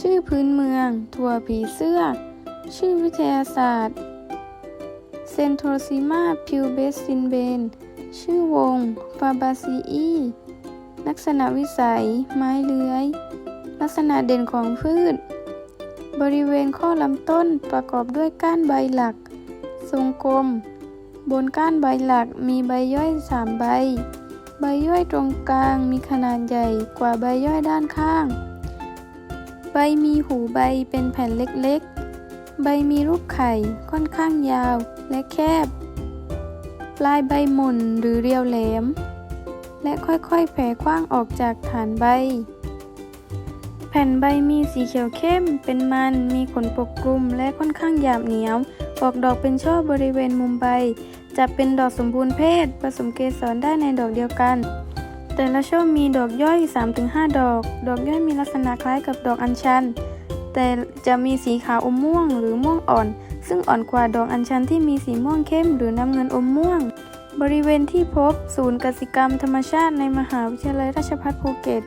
ชื่อพื้นเมือง ถั่วผีเสื้อ ชื่อวิทยาศาสตร์เซนโทรซิมาพิวเบสซินเบน ชื่อวง ฟาบาซีอีลักษณะวิสัย ไม้เลื้อย ลักษณะเด่นของพืช บริเวณข้อลำต้นประกอบด้วยก้านใบหลัก ทรงกลม บนก้านใบหลักมีใบย่อยสามใบ ใบย่อยตรงกลางมีขนาดใหญ่กว่าใบย่อยด้านข้าง ใบมีหูใบเป็นแผ่นเล็กๆ ใบมีรูปไข่ค่อนข้างยาวและแคบ ปลายใบหม่นหรือเรียวแหลม และค่อยๆแผ่กว้างออกจากฐานใบ แผ่นใบมีสีเขียวเข้ม เป็นมัน มีขนปกคลุมและค่อนข้างหยาบเหนียว ออกดอกเป็นช่อบริเวณมุมใบ จะเป็นดอกสมบูรณ์เพศ ผสมเกสรได้ในดอกเดียวกัน แต่ละช่อมีดอกย่อย 3-5 ดอก ดอกย่อยมีลักษณะคล้ายกับดอกอัญชัน แต่จะมีสีขาวอมม่วงหรือม่วงอ่อน ซึ่งอ่อนกว่าดอกอัญชันที่มีสีม่วงเข้มหรือน้ำเงินอมม่วง บริเวณที่พบศูนย์กสิกรรมธรรมชาติในมหาวิทยาลัยราชภัฏภูเก็ต